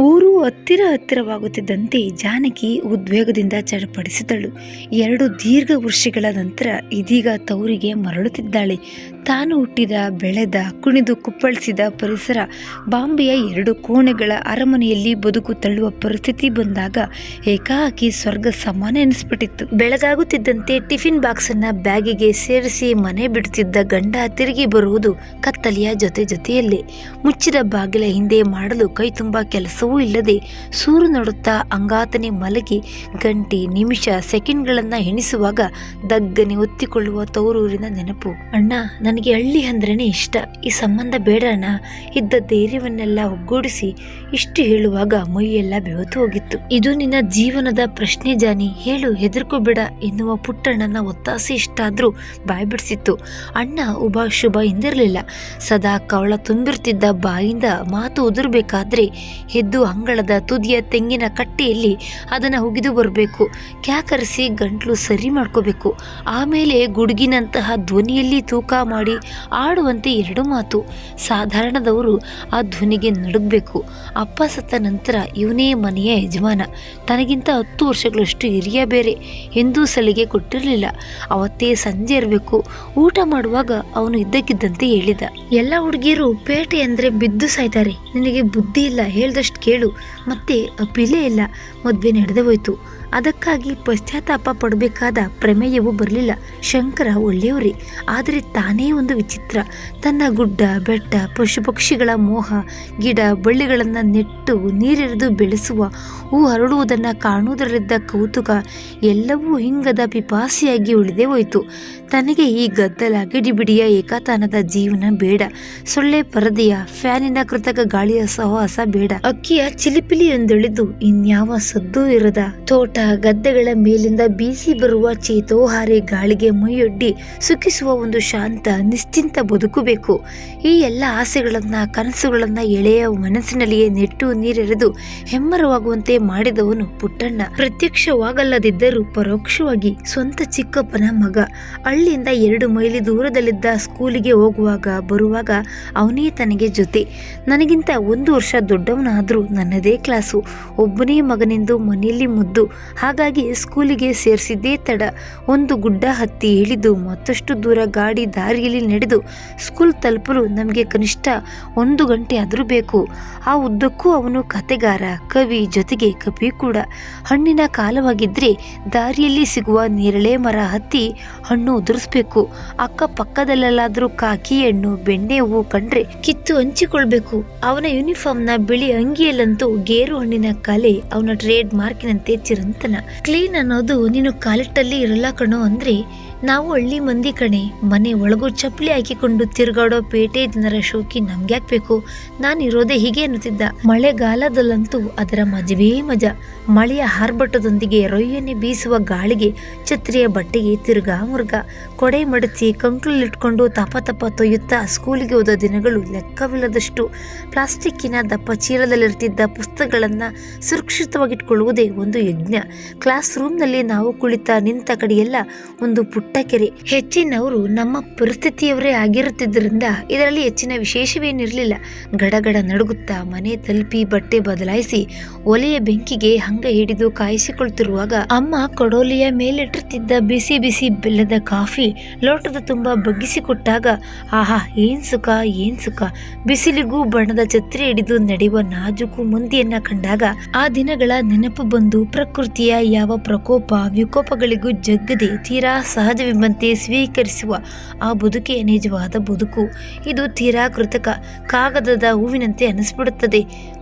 ಊರು ಹತ್ತಿರ ಹತ್ತಿರವಾಗುತ್ತಿದ್ದಂತೆ ಜಾನಕಿ ಉದ್ವೇಗದಿಂದ ಚಡಪಡಿಸಿದಳು. ಎರಡು ದೀರ್ಘ ವರ್ಷಗಳ ನಂತರ ಇದೀಗ ತವರಿಗೆ ಮರಳುತ್ತಿದ್ದಾಳೆ. ತಾನು ಹುಟ್ಟಿದ, ಬೆಳೆದ, ಕುಣಿದು, ಕುಪ್ಪಳಿಸಿದ ಪರಿಸರ ಬಾಂಬೆಯ ಎರಡು ಕೋಣೆಗಳ ಅರಮನೆಯಲ್ಲಿ ಬದುಕು ತಳ್ಳುವ ಪರಿಸ್ಥಿತಿ ಬಂದಾಗ ಏಕಾಕಿ ಸ್ವರ್ಗ ಸಮಾನ ಎನಿಸ್ಬಿಟ್ಟಿತ್ತು. ಬೆಳಗಾಗುತ್ತಿದ್ದಂತೆ ಟಿಫಿನ್ ಬಾಕ್ಸ್ ಅನ್ನ ಬ್ಯಾಗಿಗೆ ಸೇರಿಸಿ ಮನೆ ಬಿಡುತ್ತಿದ್ದ ಗಂಡ ತಿರುಗಿ ಬರುವುದು ಕತ್ತಲೆಯ ಜೊತೆ ಜೊತೆಯಲ್ಲೇ. ಮುಚ್ಚಿದ ಬಾಗಿಲ ಹಿಂದೆ ಮಾಡಲು ಕೈ ತುಂಬ ಕೆಲಸವೂ ಇಲ್ಲದೆ ಸೂರು ನೋಡುತ್ತಾ ಅಂಗಾತನೆ ಮಲಗಿ ಗಂಟೆ, ನಿಮಿಷ, ಸೆಕೆಂಡ್ಗಳನ್ನ ಎಣಿಸುವಾಗ ದಗ್ಗನೆ ಒತ್ತಿಕೊಳ್ಳುವ ತವರೂರಿನ ನೆನಪು. ಅಣ್ಣ ನನಗೆ ಹಳ್ಳಿ ಅಂದ್ರೇ ಇಷ್ಟ. ಈ ಸಂಬಂಧ ಬೇಡ ಅಣ್ಣ ಇದ್ದ ಧೈರ್ಯವನ್ನೆಲ್ಲ ಒಗ್ಗೂಡಿಸಿ ಇಷ್ಟು ಹೇಳುವಾಗ ಮೈಯೆಲ್ಲ ಬೆವತು ಹೋಗಿತ್ತು. ಇದು ನಿನ್ನ ಜೀವನದ ಪ್ರಶ್ನೆ ಜಾನಿ. ಹೇಳು, ಹೆದರ್ಕೋಬೇಡ ಎನ್ನುವ ಪುಟ್ಟಣ್ಣನ ಒತ್ತಾಸೆ ಇಷ್ಟಾದರೂ ಬಾಯ್ ಬಿಡಿಸಿತ್ತು ಅಣ್ಣ ಉಭಾ ಶುಭ ಎಂದಿರಲಿಲ್ಲ. ಸದಾ ಕವಳ ತುಂಬಿರ್ತಿದ್ದ ಬಾಯಿಂದ ಮಾತು ಉದುರಬೇಕಾದ್ರೆ ಎದ್ದು ಅಂಗಳದ ತುದಿಯ ತೆಂಗಿನ ಕಟ್ಟೆಯಲ್ಲಿ ಅದನ್ನು ಹುಗಿದು ಬರಬೇಕು. ಕ್ಯಾಕರಿಸಿ ಗಂಟ್ಲು ಸರಿ ಮಾಡ್ಕೋಬೇಕು. ಆಮೇಲೆ ಗುಡುಗಿನಂತಹ ಧ್ವನಿಯಲ್ಲಿ ತೂಕ ಮಾಡಿ ಆಡುವಂತೆ ಎರಡು ಮಾತು. ಸಾಧಾರಣದವರು ಆ ಧ್ವನಿಗೆ ನಡುಗಬೇಕು. ಅಪ್ಪ ಸತ್ತ ನಂತರ ಇವನೇ ಮನೆಯ ಯಜಮಾನ. ತನಗಿಂತ ಹತ್ತು ವರ್ಷಗಳಷ್ಟು ಹಿರಿಯ ಬೇರೆ. ಎಂದೂ ಸಲಿಗೆ ಕೊಟ್ಟಿರಲಿಲ್ಲ. ಅವತ್ತೇ ಸಂಜೆ ಇರಬೇಕು. ಊಟ ಮಾಡುವಾಗ ಅವನು ಇದ್ದಕ್ಕಿದ್ದಂತೆ ಹೇಳಿದ. ಎಲ್ಲ ಹುಡುಗಿಯರು ಪೇಟೆ ಅಂದರೆ ಬಿದ್ದು ಸಾಯ್ತಾರೆ. ನಿನಗೆ ಬುದ್ಧಿ ಇಲ್ಲ, ಹೇಳ್ದಷ್ಟು ಕೇಳು. ಮತ್ತೆ ಅಪಿಲೇ ಇಲ್ಲ. ಮದುವೆ ನಡೆದೇ ಹೋಯ್ತು. ಅದಕ್ಕಾಗಿ ಪಶ್ಚಾತ್ತಾಪ ಪಡಬೇಕಾದ ಪ್ರಮೇಯವೂ ಬರಲಿಲ್ಲ. ಶಂಕರ, ಒಳ್ಳೆಯವರೇ. ಆದರೆ ತಾನೇ ಒಂದು ವಿಚಿತ್ರ. ತನ್ನ ಗುಡ್ಡ, ಬೆಟ್ಟ ಪಶು ಪಕ್ಷಿಗಳ ಮೋಹ, ಗಿಡ, ಬಳ್ಳಿಗಳನ್ನು ನೆಟ್ಟು ನೀರೆರೆದು ಬೆಳೆಸುವ, ಹೂ ಹರಡುವುದನ್ನು ಕಾಣುವುದರಲ್ಲಿದ್ದ ಕೌತುಕ ಎಲ್ಲವೂ ಹಿಂಗದ ಪಿಪಾಸಿಯಾಗಿ ಉಳಿದೇ ಹೋಯಿತು. ತನಗೆ ಈ ಗದ್ದಲ ಗಿಡಿಬಿಡಿಯ ಏಕತಾನದ ಜೀವನ ಬೇಡ. ಸೊಳ್ಳೆ ಪರದೆಯ, ಫ್ಯಾನಿನ ಕೃತಕ ಗಾಳಿಯ ಸಹವಾಸ ಬೇಡ. ಅಕ್ಕಿಯ ಚಿಲಿಪಿಲಿಯೊಂದೆಳೆದು ಇನ್ಯಾವ ಸದ್ದು ಇರದ ತೋಟ ಗದ್ದೆಗಳ ಮೇಲಿಂದ ಬೀಸಿ ಬರುವ ಚೇತೋಹಾರಿ ಗಾಳಿಗೆ ಮೈಯೊಡ್ಡಿ ಸುಖಿಸುವ ಒಂದು ಶಾಂತ, ನಿಶ್ಚಿಂತ ಬದುಕು ಬೇಕು. ಈ ಎಲ್ಲ ಆಸೆಗಳನ್ನ, ಕನಸುಗಳನ್ನ ಎಳೆಯ ಮನಸ್ಸಿನಲ್ಲಿಯೇ ನೆಟ್ಟು ನೀರೆರೆದು ಹೆಮ್ಮರವಾಗುವಂತೆ ಮಾಡಿದವನು ಪುಟ್ಟಣ್ಣ. ಪ್ರತ್ಯಕ್ಷವಾಗಲ್ಲದಿದ್ದರೂ ಪರೋಕ್ಷವಾಗಿ ಸ್ವಂತ ಚಿಕ್ಕಪ್ಪನ ಮಗ. ಹಳ್ಳಿಯಿಂದ ಎರಡು ಮೈಲಿ ದೂರದಲ್ಲಿದ್ದ ಸ್ಕೂಲಿಗೆ ಹೋಗುವಾಗ, ಬರುವಾಗ ಅವನೇ ತನಗೆ ಜೊತೆ. ನನಗಿಂತ ಒಂದು ವರ್ಷ ದೊಡ್ಡವನಾದರೂ ನನ್ನದೇ ಕ್ಲಾಸು. ಒಬ್ಬನೇ ಮಗನೆಂದು ಮನೆಯಲ್ಲಿ ಮುದ್ದು ಹಾಗಾಗಿ ಸ್ಕೂಲಿಗೆ ಸೇರಿಸಿದ್ದೇ ತಡ. ಒಂದು ಗುಡ್ಡ ಹತ್ತಿ ಇಳಿದು ಮತ್ತಷ್ಟು ದೂರ ಗಾಡಿ ದಾರಿಯಲ್ಲಿ ನಡೆದು ಸ್ಕೂಲ್ ತಲುಪಲು ನಮಗೆ ಕನಿಷ್ಠ ಒಂದು ಗಂಟೆ ಆದರೂ ಬೇಕು. ಆ ಉದ್ದಕ್ಕೂ ಅವನು ಕತೆಗಾರ ಕವಿ ಜೊತೆಗೆ ಕವಿ ಕೂಡ. ಹಣ್ಣಿನ ಕಾಲವಾಗಿದ್ದರೆ ದಾರಿಯಲ್ಲಿ ಸಿಗುವ ನೇರಳೆ ಮರ ಹತ್ತಿ ಹಣ್ಣು ಉದುರಿಸ್ಬೇಕು. ಅಕ್ಕಪಕ್ಕದಲ್ಲೆಲ್ಲಾದರೂ ಕಾಕಿ ಹಣ್ಣು, ಬೆಣ್ಣೆ ಹೂವು ಕಂಡ್ರೆ ಕಿತ್ತು ಹಂಚಿಕೊಳ್ಬೇಕು. ಅವನ ಯೂನಿಫಾರ್ಮ್ನ ಬಿಳಿ ಅಂಗಿಯಲ್ಲಂತೂ ಗೇರು ಹಣ್ಣಿನ ಕಲೆ ಅವನ ಟ್ರೇಡ್ ಮಾರ್ಕಿನಂತೆ ಚಿರಂತನ ಕ್ಲೀನ್ ಅನ್ನೋದು ನೀನು ಕಾಲಿಟ್ಟಲ್ಲಿ ಇರಲ್ಲ ಕಣೋ ಅಂದ್ರೆ ನಾವು ಹಳ್ಳಿ ಮಂದಿ ಕಣೆ, ಮನೆ ಒಳಗೂ ಚಪ್ಪಲಿ ಹಾಕಿಕೊಂಡು ತಿರುಗಾಡೋ ಪೇಟೆ ಜನರ ಶೋಕಿ ನಮ್ಗ್ಯಾಕ್ ಬೇಕು? ಇರೋದೇ ಹೀಗೆ ಅನ್ನುತ್ತಿದ್ದ. ಮಳೆಗಾಲದಲ್ಲಂತೂ ಅದರ ಮಜವೇ ಮಜ. ಮಳೆಯ ಹಾರ್ಭಟದೊಂದಿಗೆ ರೊಯ್ಯನೆ ಬೀಸುವ ಗಾಳಿಗೆ ಛತ್ರಿಯ ಬಟ್ಟೆಗೆ ತಿರುಗಾ ಮುರುಗ. ಕೊಡೆ ಮಡಚಿ ಕಂಕ್ಳಲ್ಲಿಟ್ಕೊಂಡು ತಪ ತಪ ತೊಯ್ಯುತ್ತಾ ಸ್ಕೂಲಿಗೆ ಹೋದ ದಿನಗಳು ಲೆಕ್ಕವಿಲ್ಲದಷ್ಟು. ಪ್ಲಾಸ್ಟಿಕ್ಕಿನ ದಪ್ಪ ಚೀಲದಲ್ಲಿರ್ತಿದ್ದ ಪುಸ್ತಕಗಳನ್ನು ಸುರಕ್ಷಿತವಾಗಿಟ್ಕೊಳ್ಳುವುದೇ ಒಂದು ಯಜ್ಞ. ಕ್ಲಾಸ್ ರೂಮ್ನಲ್ಲಿ ನಾವು ಕುಳಿತ ನಿಂತ ಕಡೆಯೆಲ್ಲ ಒಂದು ಕೆರೆ ಹೆಚ್ಚಿನವರು ನಮ್ಮ ಪರಿಸ್ಥಿತಿಯವರೇ ಆಗಿರುತ್ತಿದ್ದರಿಂದ ಇದರಲ್ಲಿ ಹೆಚ್ಚಿನ ವಿಶೇಷವೇನಿರಲಿಲ್ಲ. ಗಡಗಡ ನಡುಗುತ್ತಾ ಮನೆ ತಲುಪಿ ಬಟ್ಟೆ ಬದಲಾಯಿಸಿ ಒಲೆಯ ಬೆಂಕಿಗೆ ಹಂಗ ಹಿಡಿದು ಕಾಯಿಸಿಕೊಳ್ತಿರುವಾಗ ಅಮ್ಮ ಕೊಡೋಲಿಯ ಮೇಲಿಟ್ಟಿರ್ತಿದ್ದ ಬಿಸಿ ಬಿಸಿ ಬೆಲ್ಲದ ಕಾಫಿ ಲೋಟದ ತುಂಬ ಬಗ್ಗಿಸಿಕೊಟ್ಟಾಗ, ಆಹಾ, ಏನ್ ಸುಖ ಏನ್ ಸುಖ. ಬಿಸಿಲಿಗೂ ಬಣ್ಣದ ಛತ್ರಿ ಹಿಡಿದು ನಡೆಯುವ ನಾಜುಕು ಮಂದಿಯನ್ನ ಕಂಡಾಗ ಆ ದಿನಗಳ ನೆನಪು ಬಂದು ಪ್ರಕೃತಿಯ ಯಾವ ಪ್ರಕೋಪ, ವಿಕೋಪಗಳಿಗೂ ಜಗ್ಗದೆ ತೀರಾ ಸಹಜವೆಂಬಂತೆ ಸ್ವೀಕರಿಸುವ ಆ ಬದುಕೇ ನಿಜವಾದ ಬದುಕು. ಇದು ತೀರಾ ಕೃತಕ ಕಾಗದದ ಹೂವಿನಂತೆ ಅನಿಸ್ಬಿಡುತ್ತದೆ.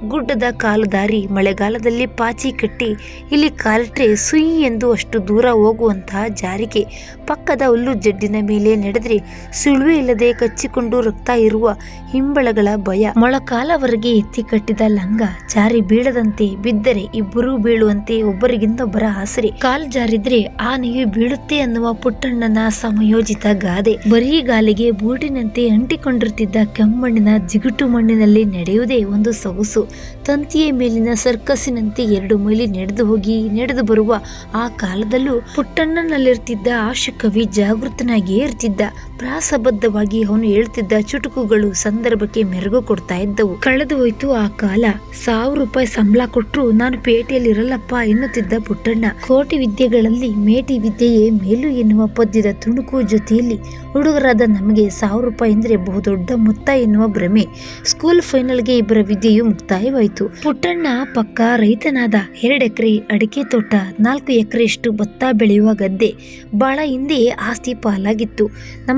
ಗುಡ್ಡದ ಕಾಲುದಾರಿ ಮಳೆಗಾಲದಲ್ಲಿ ಪಾಚಿ ಕಟ್ಟಿ ಇಲ್ಲಿ ಕಾಲಿಟ್ರೆ ಸುಯಿ ಎಂದು ಅಷ್ಟು ದೂರ ಹೋಗುವಂತಹ ಜಾರಿಕೆ ಪಕ್ಕದ ಹುಲ್ಲು ಜಡ್ಡಿನ ಮೇಲೆ ನಡೆದರೆ ಸುಳುವೆ ಇಲ್ಲದೆ ಕಚ್ಚಿಕೊಂಡು ರಕ್ತ ಇರುವ ಹಿಂಬಳಗಳ ಭಯ. ಮೊಳಕಾಲವರೆಗೆ ಎತ್ತಿ ಕಟ್ಟಿದ ಲಂಗ ಜಾರಿ ಬೀಳದಂತೆ ಬಿದ್ದರೆ ಇಬ್ಬರೂ ಬೀಳುವಂತೆ ಒಬ್ಬರಿಗಿಂತ ಒಬ್ಬರ ಆಸರೆ. ಕಾಲು ಜಾರಿದ್ರೆ ಆನೆಯು ಬೀಳುತ್ತೆ ಅನ್ನುವ ಪುಟ್ಟಣ್ಣನ ಸಮಯೋಜಿತ ಗಾದೆ. ಬರೀ ಗಾಲಿಗೆ ಬೂಟಿನಂತೆ ಅಂಟಿಕೊಂಡಿರುತ್ತಿದ್ದ ಕೆಮ್ಮಣ್ಣಿನ ಜಿಗುಟು ಮಣ್ಣಿನಲ್ಲಿ ನಡೆಯುವುದೇ ಒಂದು ಸೊಗಸು. ತಂತಿಯ ಮೇಲಿನ ಸರ್ಕಸ್ಸಿನಂತೆ ಎರಡು ಮೈಲಿ ನಡೆದು ಹೋಗಿ ನಡೆದು ಬರುವ ಆ ಕಾಲದಲ್ಲೂ ಪುಟ್ಟಣ್ಣನಲ್ಲಿರ್ತಿದ್ದ ಆಶು ಕವಿ ಜಾಗೃತನಾಗಿಯೇ ಇರ್ತಿದ್ದ. ಪ್ರಾಸಬದ್ಧವಾಗಿ ಅವನು ಹೇಳ್ತಿದ್ದ ಚುಟುಕುಗಳು ಸಂದರ್ಭಕ್ಕೆ ಮೆರುಗು ಕೊಡ್ತಾ ಇದ್ದವು. ಕಳೆದು ಹೋಯ್ತು ಆ ಕಾಲ. ಸಾವಿರ ರೂಪಾಯಿ ಸಂಬಳ ಕೊಟ್ಟರು ನಾನು ಪೇಟೆಯಲ್ಲಿ ಇರಲ್ಲಪ್ಪ ಎನ್ನುತ್ತಿದ್ದ ಪುಟ್ಟಣ್ಣ. ಕೋಟಿ ವಿದ್ಯೆಗಳಲ್ಲಿ ಮೇಟಿ ವಿದ್ಯೆಯೇ ಮೇಲು ಎನ್ನುವ ಪದ್ಯದ ತುಣುಕು ಜೊತೆಯಲ್ಲಿ ಹುಡುಗರಾದ ನಮಗೆ ಸಾವಿರ ರೂಪಾಯಿ ಅಂದ್ರೆ ಬಹುದೊಡ್ಡ ಮೊತ್ತ ಎನ್ನುವ ಭ್ರಮೆ. ಸ್ಕೂಲ್ ಫೈನಲ್ಗೆ ಇಬ್ಬರ ವಿದ್ಯೆಯು ಮುಕ್ತಾಯವಾಯಿತು. ಪುಟ್ಟಣ್ಣ ಪಕ್ಕ ರೈತನಾದ ಎರಡು ಎಕರೆ ಅಡಿಕೆ ತೋಟ, ನಾಲ್ಕು ಎಕರೆಯಷ್ಟು ಭತ್ತ ಬೆಳೆಯುವ ಗದ್ದೆ. ಬಹಳ ಹಿಂದೆ ಆಸ್ತಿ ಪಾಲಾಗಿತ್ತು.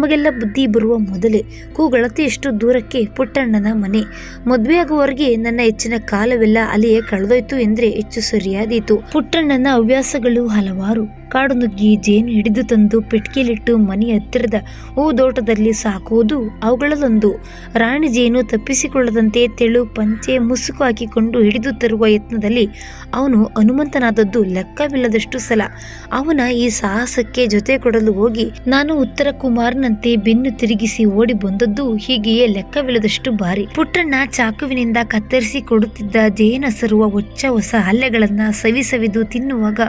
ನಮಗೆಲ್ಲ ಬುದ್ಧಿ ಬರುವ ಮೊದಲೇ ಕೂಗಳತೆಯಷ್ಟು ದೂರಕ್ಕೆ ಪುಟ್ಟಣ್ಣನ ಮನೆ. ಮದುವೆಯಾಗುವವರೆಗೆ ನನ್ನ ಹೆಚ್ಚಿನ ಕಾಲವೆಲ್ಲ ಅಲ್ಲಿಯೇ ಕಳೆದೋಯ್ತು ಎಂದರೆ ಹೆಚ್ಚು ಸರಿಯಾದೀತು. ಪುಟ್ಟಣ್ಣನ ಹವ್ಯಾಸಗಳು ಹಲವಾರು. ಕಾಡು ನುಗ್ಗಿ ಜೇನು ಹಿಡಿದು ತಂದು ಪೆಟ್ಟಿಗೆಲಿಟ್ಟು ಮನೆ ಹತ್ತಿರದ ಹೂದೋಟದಲ್ಲಿ ಸಾಕುವುದು ಅವುಗಳಲ್ಲೊಂದು. ರಾಣಿ ಜೇನು ತಪ್ಪಿಸಿಕೊಳ್ಳದಂತೆ ತೆಳು ಪಂಚೆ ಮುಸುಕು ಹಾಕಿಕೊಂಡು ಹಿಡಿದು ತರುವ ಯತ್ನದಲ್ಲಿ ಅವನು ಹನುಮಂತನಾದದ್ದು ಲೆಕ್ಕವಿಲ್ಲದಷ್ಟು ಸಲ. ಅವನ ಈ ಸಾಹಸಕ್ಕೆ ಜೊತೆ ಕೊಡಲು ಹೋಗಿ ನಾನು ಉತ್ತರ ಕುಮಾರನಂತೆ ಬೆನ್ನು ತಿರುಗಿಸಿ ಓಡಿ ಬಂದದ್ದು ಹೀಗೆಯೇ ಲೆಕ್ಕವಿಲ್ಲದಷ್ಟು ಬಾರಿ. ಪುಟ್ಟಣ್ಣ ಚಾಕುವಿನಿಂದ ಕತ್ತರಿಸಿ ಕೊಡುತ್ತಿದ್ದ ಜೇನಸರುವ ಹೊಚ್ಚ ಹೊಸ ಹಲ್ಲೆಗಳನ್ನ ಸವಿ ಸವಿದು ತಿನ್ನುವಾಗ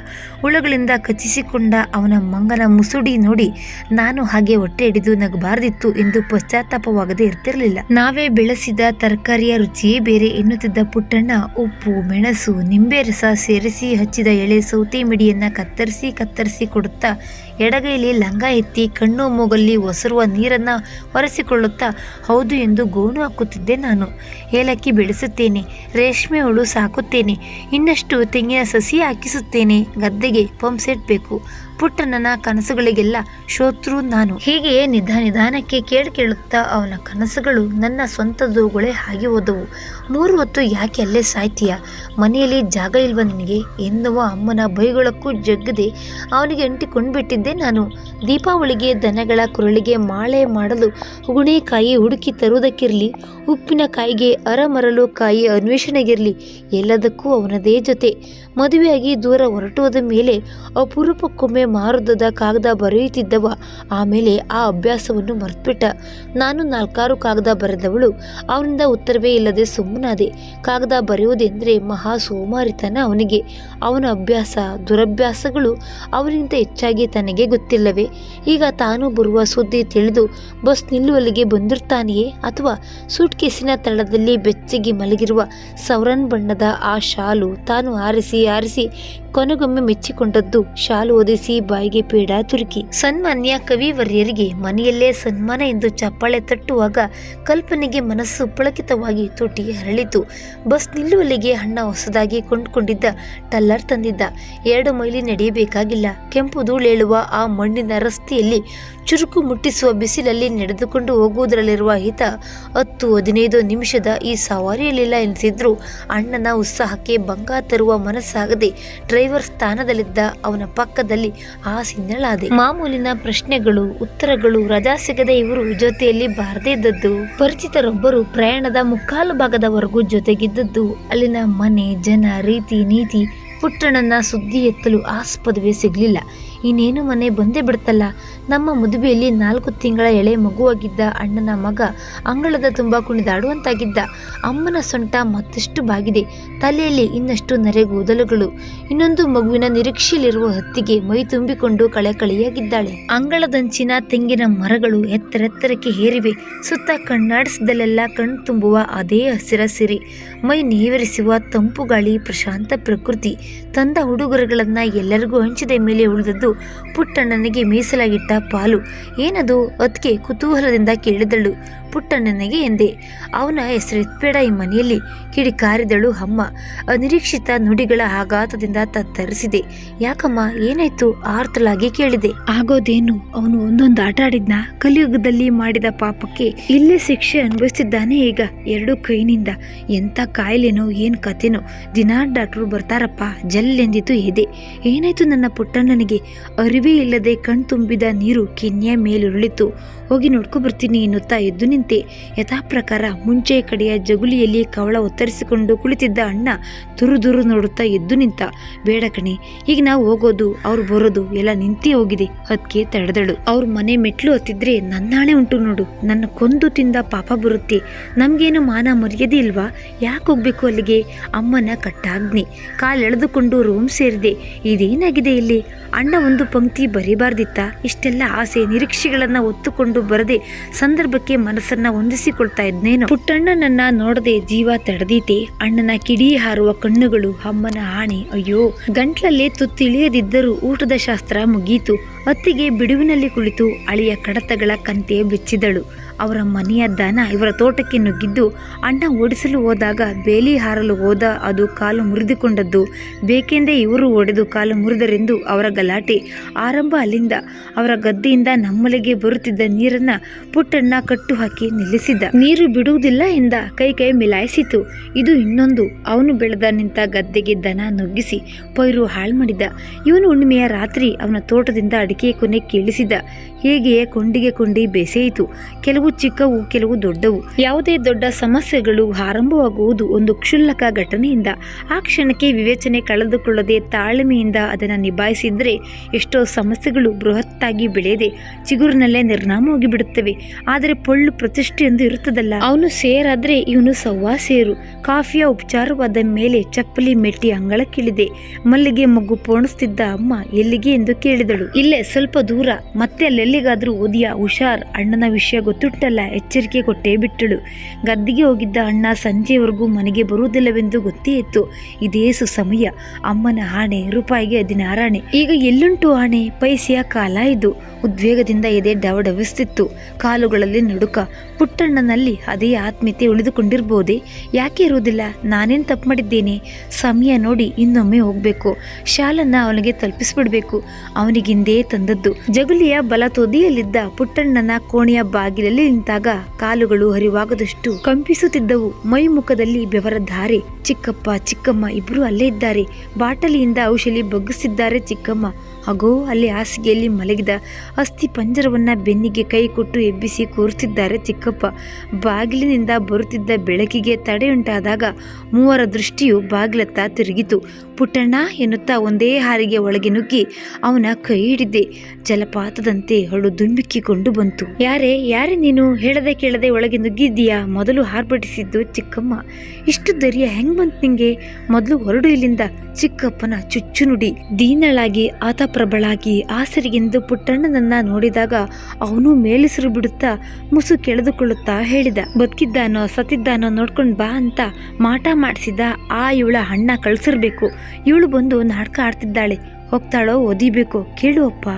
ಹುಳುಗಳಿಂದ ಕಚ್ಚಿಸಿಕೊಂಡ ಅವನ ಮಂಗನ ಮುಸುಡಿ ನೋಡಿ ನಾನು ಹಾಗೆ ಹೊಟ್ಟೆ ಹಿಡಿದು ನಗಬಾರದಿತ್ತು ಎಂದು ಪಶ್ಚಾತ್ತಾಪವಾಗದೆ ಇರ್ತಿರಲಿಲ್ಲ. ನಾವೇ ಬೆಳೆಸಿದ ತರಕಾರಿಯ ರುಚಿಯೇ ಬೇರೆ ಎನ್ನುತ್ತಿದ್ದ ಪುಟ್ಟಣ್ಣ ಉಪ್ಪು, ಮೆಣಸು, ನಿಂಬೆ ರಸ ಸೇರಿಸಿ ಹಚ್ಚಿದ ಎಳೆ ಸೌತೆ ಮಿಡಿಯನ್ನ ಕತ್ತರಿಸಿ ಕತ್ತರಿಸಿ ಕೊಡುತ್ತಾ ಎಡಗೈಲಿ ಲಂಗ ಎತ್ತಿ ಕಣ್ಣು ಮೂಗಲ್ಲಿ ಒಸರುವ ನೀರನ್ನು ಒರೆಸಿಕೊಳ್ಳುತ್ತಾ, ಹೌದು ಎಂದು ಗೋಣು ಹಾಕುತ್ತಿದ್ದೆ ನಾನು. ಏಲಕ್ಕಿ ಬೆಳೆಸುತ್ತೇನೆ, ರೇಷ್ಮೆ ಹುಳು ಸಾಕುತ್ತೇನೆ, ಇನ್ನಷ್ಟು ತೆಂಗಿನ ಸಸಿ ಹಾಕಿಸುತ್ತೇನೆ, ಗದ್ದೆಗೆ ಪಂಪ್ ಸೆಟ್ ಬೇಕು. ಪುಟ್ಟಣ್ಣನ ಕನಸುಗಳಿಗೆಲ್ಲ ಶೋತೃ ನಾನು. ಹೀಗೆ ನಿಧಾನ ನಿಧಾನಕ್ಕೆ ಕೇಳಿ ಕೇಳುತ್ತಾ ಅವನ ಕನಸುಗಳು ನನ್ನ ಸ್ವಂತದವುಗಳೇ ಆಗಿ ಹೋದವು. ಮೂರು ಹೊತ್ತು ಯಾಕೆ ಅಲ್ಲೇ ಸಾಯ್ತೀಯ? ಮನೆಯಲ್ಲಿ ಜಾಗ ಇಲ್ವ ನನಗೆ? ಎನ್ನುವ ಅಮ್ಮನ ಬೈಗಳಕ್ಕೂ ಜಗ್ಗದೆ ಅವನಿಗೆ ಅಂಟಿಕೊಂಡ್ಬಿಟ್ಟಿದ್ದೆ ನಾನು. ದೀಪಾವಳಿಗೆ, ದನಗಳ ಕುರಳಿಗೆ ಮಾಳೆ ಮಾಡಲು ಹುಗುಣೆಕಾಯಿ ಹುಡುಕಿ ತರುವುದಕ್ಕಿರಲಿ ಉಪ್ಪಿನಕಾಯಿಗೆ ಅರಮರಲು ಕಾಯಿ ಅನ್ವೇಷಣೆಗಿರಲಿ, ಎಲ್ಲದಕ್ಕೂ ಅವನದೇ ಜೊತೆ. ಮದುವೆಯಾಗಿ ದೂರ ಹೊರಟುವುದ ಮೇಲೆ ಅಪರೂಪಕ್ಕೊಮ್ಮೆ ಮಾರುದದ ಕಾಗದ ಬರೆಯುತ್ತಿದ್ದವ. ಆಮೇಲೆ ಆ ಅಭ್ಯಾಸವನ್ನು ಮರೆತುಬಿಟ್ಟ. ನಾನು ನಾಲ್ಕಾರು ಕಾಗದ ಬರೆದವಳು. ಅವನಿಂದ ಉತ್ತರವೇ ಇಲ್ಲದೆ ಸುಮ್ಮನಾದೆ ಕಾಗದ ಬರೆಯುವುದೆಂದರೆ ಮಹಾ ಸೋಮಾರಿತನ ಅವನಿಗೆ. ಅವನ ಅಭ್ಯಾಸ, ದುರಭ್ಯಾಸಗಳು ಅವನಿಗಿಂತ ಹೆಚ್ಚಾಗಿ ತನಗೆ ಗೊತ್ತಿಲ್ಲವೇ? ಈಗ ತಾನು ಬರುವ ಸುದ್ದಿ ತಿಳಿದು ಬಸ್ ನಿಲ್ಲುವಲ್ಲಿಗೆ ಬಂದಿರ್ತಾನೆಯೇ? ಅಥವಾ ಸೂಟ್ಕೇಸಿನ ತಳದಲ್ಲಿ ಬೆಚ್ಚಗೆ ಮಲಗಿರುವ ಸವರನ್ ಬಣ್ಣದ ಆ ಶಾಲು ತಾನು ಆರಿಸಿ ಆರಿಸಿ ಕೊನೆಗೊಮ್ಮೆ ಮೆಚ್ಚಿಕೊಂಡದ್ದು ಶಾಲು ಒದಿಸಿ ಬಾಯಿಗೆ ಪೀಡಾ ತುರುಕಿ. ಸನ್ಮಾನ್ಯ ಕವಿವರ್ಯರಿಗೆ ಮನೆಯಲ್ಲೇ ಸನ್ಮಾನ ಎಂದು ಚಪ್ಪಾಳೆ ತಟ್ಟುವಾಗ ಕಲ್ಪನೆಗೆ ಮನಸ್ಸು ಪುಳಕಿತವಾಗಿ ತೊಟ್ಟಿ ಹರಳಿತು. ಬಸ್ ನಿಲ್ಲುವಲ್ಲಿಗೆ ಅಣ್ಣ ಹೊಸದಾಗಿ ಕೊಂಡುಕೊಂಡಿದ್ದ ಟಲ್ಲರ್ ತಂದಿದ್ದ. ಎರಡು ಮೈಲಿ ನಡೆಯಬೇಕಾಗಿಲ್ಲ. ಕೆಂಪು ಧೂಳೇಳುವ ಆ ಮಣ್ಣಿನ ರಸ್ತೆಯಲ್ಲಿ ಚುರುಕು ಮುಟ್ಟಿಸುವ ಬಿಸಿಲಲ್ಲಿ ನಡೆದುಕೊಂಡು ಹೋಗುವುದರಲ್ಲಿರುವ ಹಿತ ಹತ್ತು ಹದಿನೈದು ನಿಮಿಷದ ಈ ಸವಾರಿಯಲ್ಲಿಲ್ಲ ಎನಿಸಿದ್ರು. ಅಣ್ಣನ ಉತ್ಸಾಹಕ್ಕೆ ಭಂಗ ತರುವ ಮನಸ್ಸಾಗದೆ ಡ್ರೈವರ್ ಸ್ಥಾನದಲ್ಲಿದ್ದ ಅವನ ಪಕ್ಕದಲ್ಲಿ ಆ ಸಿನ್ನಳಾದೆ ಮಾಮೂಲಿನ ಪ್ರಶ್ನೆಗಳು, ಉತ್ತರಗಳು, ರಜಾ ಸಿಗದೆ ಇವರು ಜೊತೆಯಲ್ಲಿ ಬಾರದೇ ಇದ್ದದ್ದು. ಪರಿಚಿತರೊಬ್ಬರು ಪ್ರಯಾಣದ ಮುಕ್ಕಾಲು ಭಾಗದವರೆಗೂ ಜೊತೆಗಿದ್ದದ್ದು. ಅಲ್ಲಿನ ಮನೆ, ಜನ, ರೀತಿ, ನೀತಿ ಪುಟ್ಟಣ್ಣನ ಸುದ್ದಿ ಎತ್ತಲು ಆಸ್ಪದವೇ ಸಿಗಲಿಲ್ಲ. ಇನ್ನೇನು ಮನೆ ಬಂದೇ ಬಿಡ್ತಲ್ಲ ನಮ್ಮ ಮದುವೆಯಲ್ಲಿ ನಾಲ್ಕು ತಿಂಗಳ ಎಳೆ ಮಗುವಾಗಿದ್ದ ಅಣ್ಣನ ಮಗ ಅಂಗಳದ ತುಂಬ ಕುಣಿದಾಡುವಂತಾಗಿದ್ದ. ಅಮ್ಮನ ಸೊಂಟ ಮತ್ತಷ್ಟು ಬಾಗಿದೆ. ತಲೆಯಲ್ಲಿ ಇನ್ನಷ್ಟು ನರೆಗೂದಲುಗಳು ಇನ್ನೊಂದು ಮಗುವಿನ ನಿರೀಕ್ಷೆಯಲ್ಲಿರುವ ಹತ್ತಿಗೆ ಮೈ ತುಂಬಿಕೊಂಡು ಕಳೆಕಳೆಯಾಗಿದ್ದಾಳೆ ಅಂಗಳದಂಚಿನ ತೆಂಗಿನ ಮರಗಳು ಎತ್ತರೆತ್ತರಕ್ಕೆ ಹೇರಿವೆ. ಸುತ್ತ ಕಣ್ಣಾಡಿಸಿದಲ್ಲೆಲ್ಲ ಕಣ್ ತುಂಬುವ ಅದೇ ಹಸಿರ ಸಿರಿ ಮೈ ನೇವರಿಸುವ ತಂಪು ಗಾಳಿ ಪ್ರಶಾಂತ ಪ್ರಕೃತಿ. ತಂದ ಉಡುಗೊರೆಗಳನ್ನ ಎಲ್ಲರಿಗೂ ಹಂಚಿದ ಮೇಲೆ ಉಳಿದದ್ದು ಪುಟ್ಟಣ್ಣನಿಗೆ ಮೀಸಲಾಗಿಟ್ಟ ಪಾಲು. ಏನದು? ಅದಕ್ಕೆ ಕುತೂಹಲದಿಂದ ಕೇಳಿದಳು. ಪುಟ್ಟಣ್ಣನಿಗೆ ಎಂದೆ. ಅವನ ಹೆಸರೆತ್ಬೇಡ ಈ ಮನೆಯಲ್ಲಿ. ಕಿಡಿಕಾರಿದಳು ಅಮ್ಮ. ಅನಿರೀಕ್ಷಿತ ನುಡಿಗಳ ಆಘಾತದಿಂದ ತತ್ತರಿಸಿದೆ. ಯಾಕಮ್ಮ, ಏನಾಯ್ತು? ಆರ್ತಲಾಗಿ ಕೇಳಿದೆ. ಆಗೋದೇನು? ಅವನು ಒಂದೊಂದು ಆಟ ಆಡಿದ್ನ? ಕಲಿಯುಗದಲ್ಲಿ ಮಾಡಿದ ಪಾಪಕ್ಕೆ ಇಲ್ಲೇ ಶಿಕ್ಷೆ ಅನುಭವಿಸ್ತಿದ್ದಾನೆ ಈಗ, ಎರಡು ಕೈನಿಂದ. ಎಂತ ಕಾಯಿಲೆನೋ, ಏನ್ ಕತೆನೋ ದಿನಾ ಡಾಕ್ಟ್ರು ಬರ್ತಾರಪ್ಪ ಜಲ್ಲೆಂದಿತು ಎದೆ. ಏನಾಯ್ತು ನನ್ನ ಪುಟ್ಟಣ್ಣನಿಗೆ? ಅರಿವೇ ಇಲ್ಲದೆ ಕಣ್ತುಂಬಿದ ನೀರು ಕೆನ್ನೆಯ ಮೇಲುರುಳಿತು. ಹೋಗಿ ನೋಡ್ಕೊ ಬರ್ತೀನಿ ಎನ್ನುತ್ತಾ ಎದ್ದು ನಿಂತೆ. ಯಥಾಪ್ರಕಾರ ಮುಂಚೆ ಕಡೆಯ ಜಗುಲಿಯಲ್ಲಿ ಕವಳ ಒತ್ತರಿಸಿಕೊಂಡು ಕುಳಿತಿದ್ದ ಅಣ್ಣ ದುರು ದುರು ನೋಡುತ್ತಾ ಎದ್ದು ನಿಂತ. ಬೇಡ ಕಣೆ, ಈಗ ನಾವು ಹೋಗೋದು, ಅವ್ರು ಬರೋದು, ಎಲ್ಲ ನಿಂತೇ ಹೋಗಿದೆ. ಅದಕ್ಕೆ ತಡೆದಳು. ಅವ್ರ ಮನೆ ಮೆಟ್ಲು ಹತ್ತಿದ್ರೆ ನನ್ನಾಣೆ ಉಂಟು ನೋಡು. ನನ್ನ ಕೊಂದು ತಿಂದ ಪಾಪ ಬರುತ್ತೆ. ನಮ್ಗೇನು ಮಾನ ಮರ್ಯಾದೆ ಇಲ್ವಾ? ಯಾಕೆ ಹೋಗ್ಬೇಕು ಅಲ್ಲಿಗೆ? ಅಮ್ಮನ ಕಟ್ಟಾಗ್ನಿ. ಕಾಲೆಳೆದುಕೊಂಡು ರೂಮ್ ಸೇರಿದೆ. ಇದೇನಾಗಿದೆ ಇಲ್ಲಿ? ಅಣ್ಣ ಒಂದು ಪಂಕ್ತಿ ಬರೀಬಾರ್ದಿತ್ತ? ಇಷ್ಟೆಲ್ಲ ಆಸೆ, ನಿರೀಕ್ಷೆಗಳನ್ನು ಒತ್ತುಕೊಂಡು ಕಂಡು ಬರದೆ ಸಂದರ್ಭಕ್ಕೆ ಮನಸ್ಸನ್ನ ಹೊಂದಿಸಿಕೊಳ್ತಾ ಇದ್ನೇನು. ಪುಟ್ಟಣ್ಣನನ್ನ ನೋಡದೆ ಜೀವ ತಡೆದೀತೆ. ಅಣ್ಣನ ಕಿಡಿ ಹಾರುವ ಕಣ್ಣುಗಳು, ಅಮ್ಮನ ಆಣೆ, ಅಯ್ಯೋ. ಗಂಟ್ಲಲ್ಲಿ ತುತ್ತಿಳಿಯದಿದ್ದರೂ ಊಟದ ಶಾಸ್ತ್ರ ಮುಗೀತು. ಅತ್ತಿಗೆ ಬಿಡುವಿನಲ್ಲಿ ಕುಳಿತು ಅಳಿಯ ಕಡತಗಳ ಕಂತೆ ಬಿಚ್ಚಿದಳು. ಅವರ ಮನೆಯ ದನ ಇವರ ತೋಟಕ್ಕೆ ನುಗ್ಗಿದ್ದು ಅಣ್ಣ ಓಡಿಸಲು ಹೋದಾಗ ಬೇಲಿ ಹಾರಲು ಹೋದ ಅದು ಕಾಲು ಮುರಿದುಕೊಂಡದ್ದು. ಬೇಕೆಂದೇ ಇವರು ಒಡೆದು ಕಾಲು ಮುರಿದರೆಂದು ಅವರ ಗಲಾಟೆ. ಆರಂಭ ಅಲ್ಲಿಂದ ಅವರ ಗದ್ದೆಯಿಂದ ನಮ್ಮಲೆಗೆ ಬರುತ್ತಿದ್ದ ನೀರನ್ನ ಪುಟ್ಟಣ್ಣ ಕಟ್ಟು ಹಾಕಿ ನಿಲ್ಲಿಸಿದ್ದ ನೀರು ಬಿಡುವುದಿಲ್ಲ ಎಂದ ಕೈ ಕೈ ಮಿಲಾಯಿಸಿತು. ಇದು ಇನ್ನೊಂದು. ಅವನು ಬೆಳೆದ ನಿಂತ ಗದ್ದೆಗೆ ದನ ನುಗ್ಗಿಸಿ ಪೈರು ಹಾಳು ಮಾಡಿದ. ಇವನು ಹುಣ್ಣಿಮೆಯ ರಾತ್ರಿ ಅವನ ತೋಟದಿಂದ ಅಡಿಕೆ ಕೊನೆ ಕೀಳಿಸಿದ. ಹೇಗೆಯೇ ಕೊಂಡಿಗೆ ಕೊಂಡಿ ಬೆಸೆಯಿತು. ಕೆಲವು ಚಿಕ್ಕವು ಕೆಲವು ದೊಡ್ಡವು. ಯಾವುದೇ ದೊಡ್ಡ ಸಮಸ್ಯೆಗಳು ಆರಂಭವಾಗುವುದು ಒಂದು ಕ್ಷುಲ್ಲಕ ಘಟನೆಯಿಂದ. ಆ ಕ್ಷಣಕ್ಕೆ ವಿವೇಚನೆ ಕಳೆದುಕೊಳ್ಳದೆ ತಾಳ್ಮೆಯಿಂದ ಅದನ್ನು ನಿಭಾಯಿಸಿದ್ರೆ ಎಷ್ಟೋ ಸಮಸ್ಯೆಗಳು ಬೃಹತ್ತಾಗಿ ಬೆಳೆಯದೆ ಚಿಗುರಿನಲ್ಲೇ ನಿರ್ನಾಮವಾಗಿ ಬಿಡುತ್ತವೆ. ಆದರೆ ಪೊಳ್ಳು ಪ್ರತಿಷ್ಠೆ ಎಂದು ಇರುತ್ತದಲ್ಲ. ಅವನು ಸೇರಾದ್ರೆ ಇವನು ಸವ್ವಾ ಸೇರು. ಕಾಫಿಯ ಉಪಚಾರವಾದ ಮೇಲೆ ಚಪ್ಪಲಿ ಮೆಟ್ಟಿ ಅಂಗಳಕ್ಕಿಳಿದೆ. ಮಲ್ಲಿಗೆ ಮಗ್ಗು ಪೋಣಿಸ್ತಿದ್ದ ಅಮ್ಮ, ಎಲ್ಲಿಗೆ? ಎಂದು ಕೇಳಿದಳು. ಇಲ್ಲೇ ಸ್ವಲ್ಪ ದೂರ. ಮತ್ತೆ ಅಲ್ಲೆಲ್ಲಿಗಾದ್ರೂ ಓದಿಯಾ? ಹುಷಾರ್. ಅಣ್ಣನ ವಿಷಯ ಗೊತ್ತುಂಟಲ್ಲ ಎಚ್ಚರಿಕೆ ಕೊಟ್ಟೇ ಬಿಟ್ಟಳು. ಗದ್ದಿಗೆ ಹೋಗಿದ್ದ ಅಣ್ಣ ಸಂಜೆವರೆಗೂ ಮನೆಗೆ ಬರುವುದಿಲ್ಲವೆಂದು ಗೊತ್ತೇ ಇತ್ತು. ಇದೇ ಸುಸಮಯ. ಅಮ್ಮನ ಆಣೆ, ರೂಪಾಯಿಗೆ ಹದಿನಾರಾಣೆ. ಈಗ ಎಲ್ಲುಂಟು ಆಣೆ? ಪೈಸೆಯ ಕಾಲ ಇದು. ಉದ್ವೇಗದಿಂದ ಎದೆ ಡವಡವಿಸ್ತಿತ್ತು. ಕಾಲುಗಳಲ್ಲಿ ನಡುಕ. ಪುಟ್ಟಣ್ಣನಲ್ಲಿ ಅದೇ ಆತ್ಮೀಯತೆ ಉಳಿದುಕೊಂಡಿರ್ಬೋದೆ? ಯಾಕೆ ಇರುವುದಿಲ್ಲ? ನಾನೇನು ತಪ್ಪು ಮಾಡಿದ್ದೇನೆ? ಸಮಯ ನೋಡಿ ಇನ್ನೊಮ್ಮೆ ಹೋಗಬೇಕು. ಶಾಲನ್ನ ಅವನಿಗೆ ತಲುಪಿಸ್ಬಿಡ್ಬೇಕು. ಅವನಿಗಿಂದೇ ತಂದದ್ದು. ಜಗುಲಿಯ ಬಲ ತುದಿಯಲ್ಲಿದ್ದ ಪುಟ್ಟಣ್ಣನ ಕೋಣೆಯ ಬಾಗಿಲಲ್ಲಿ ನಿಂತಾಗ ಕಾಲುಗಳು ಹರಿವಾಗದಷ್ಟು ಕಂಪಿಸುತ್ತಿದ್ದವು. ಮೈ ಮುಖದಲ್ಲಿ ಬೆವರ ಧಾರೆ. ಚಿಕ್ಕಪ್ಪ, ಚಿಕ್ಕಮ್ಮ ಇಬ್ರು ಅಲ್ಲೇ ಇದ್ದಾರೆ. ಬಾಟಲಿಯಿಂದ ಔಷಧಿ ಬಗ್ಗಿಸಿದ್ದಾರೆ ಚಿಕ್ಕಮ್ಮ. ಹಾಗೋ ಅಲ್ಲಿ ಹಾಸಿಗೆಯಲ್ಲಿ ಮಲಗಿದ ಅಸ್ಥಿ ಪಂಜರವನ್ನು ಬೆನ್ನಿಗೆ ಕೈ ಕೊಟ್ಟು ಎಬ್ಬಿಸಿ ಕೂರುತ್ತಿದ್ದಾರೆ ಚಿಕ್ಕಪ್ಪ. ಬಾಗಿಲಿನಿಂದ ಬರುತ್ತಿದ್ದ ಬೆಳಕಿಗೆ ತಡೆಯುಂಟಾದಾಗ ಮೂವರ ದೃಷ್ಟಿಯು ಬಾಗಿಲತ್ತ ತಿರುಗಿತು. ಪುಟ್ಟಣ್ಣ ಎನ್ನುತ್ತಾ ಒಂದೇ ಹಾರಿಗೆ ಒಳಗೆ ನುಗ್ಗಿ ಅವನ ಕೈ ಹಿಡಿದೆ. ಜಲಪಾತದಂತೆ ಹಳು ದುಂಬಿಕ್ಕಿಕೊಂಡು ಬಂತು. ಯಾರೇ ಯಾರೇ ನೀನು ಹೇಳದೆ ಕೇಳದೆ ಒಳಗೆ ನುಗ್ಗಿದ್ದೀಯಾ? ಮೊದಲು ಹಾರ್ಭಟಿಸಿದ್ದು ಚಿಕ್ಕಮ್ಮ. ಇಷ್ಟು ಧೈರ್ಯ ಹೆಂಗ್ ಬಂತ್ ನಿಂಗೆ? ಮೊದಲು ಹೊರಡು ಇಲ್ಲಿಂದ. ಚಿಕ್ಕಪ್ಪನ ಚುಚ್ಚು ನುಡಿ ದೀನಳಾಗಿ ಆತಪ್ರಬಳಾಗಿ ಆಸರಿಗೆಂದು ಪುಟ್ಟಣ್ಣನನ್ನ ನೋಡಿದಾಗ ಅವನು ಮೇಲಿಸಿರು ಬಿಡುತ್ತಾ ಮುಸು ಕೆಳೆದುಕೊಳ್ಳುತ್ತಾ ಹೇಳಿದ, ಬದುಕಿದ್ದಾನೋ, ಸತ್ತಿದ್ದಾನೋ ನೋಡ್ಕೊಂಡು ಬಾ ಅಂತ ಮಾಟ ಮಾಡಿಸಿದ ಆ ಇವಳ ಹಣ್ಣ ಕಳ್ಸಿರ್ಬೇಕು. ಇವಳು ಬಂದು ನಾಟಕ ಆಡ್ತಿದ್ದಾಳೆ. ಹೋಗ್ತಾಳೋ, ಓದಿಬೇಕು. ಕೇಳು ಅಪ್ಪ.